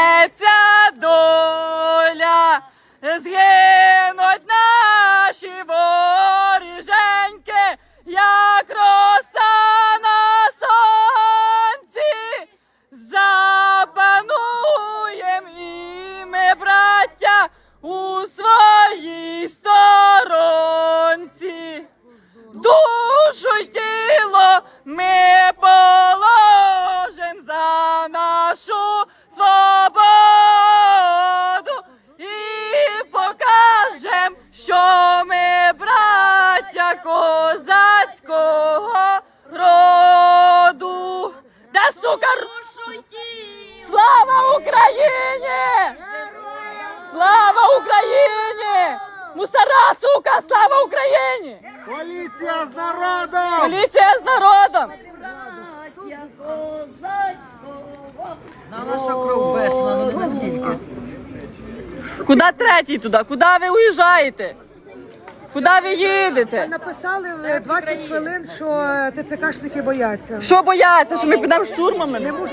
Звернеться доля, згинуть наші воріженьки, як роса на сонці, Запануєм і ми, браття, у своїй сторонці, душу й тіло ми по. козацького роду. Де сука! Слава Україні! Слава Україні! Мусора, сука! Слава Україні! Поліція з народом! Поліція з народом! На нашу кров бешла, ну, ну тільки. Куди третій туди? Куди ви уїжджаєте? Куди ви їдете? Написали в 20 хвилин, що ТЦКшники бояться. Що бояться, що ми підемо штурмами? Не можу